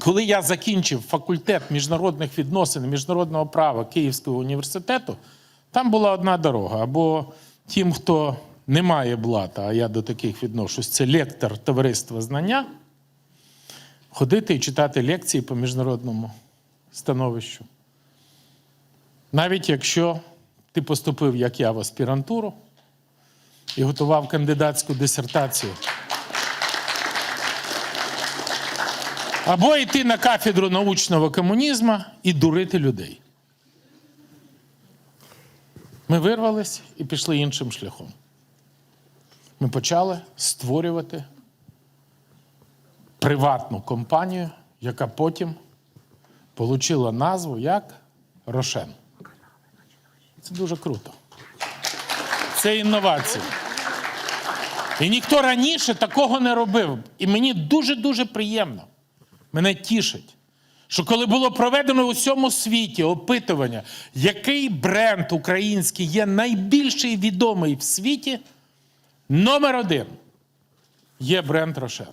Коли я закінчив факультет міжнародних відносин міжнародного права Київського університету, там була одна дорога. Або тим, хто не має блата, а я до таких відношусь, це лектор товариства знання, ходити і читати лекції по міжнародному становищу. Навіть якщо ти поступив, як я, в аспірантуру і готував кандидатську дисертацію. Або йти на кафедру научного комунізму і дурити людей. Ми вирвались і пішли іншим шляхом. Ми почали створювати приватну компанію, яка потім отримала назву як Рошен. Це дуже круто. Це інновація. І ніхто раніше такого не робив. І мені дуже-дуже приємно. Мене тішить, що коли було проведено у всьому світі опитування, який бренд український є найбільший відомий в світі, номер один є бренд Рошен.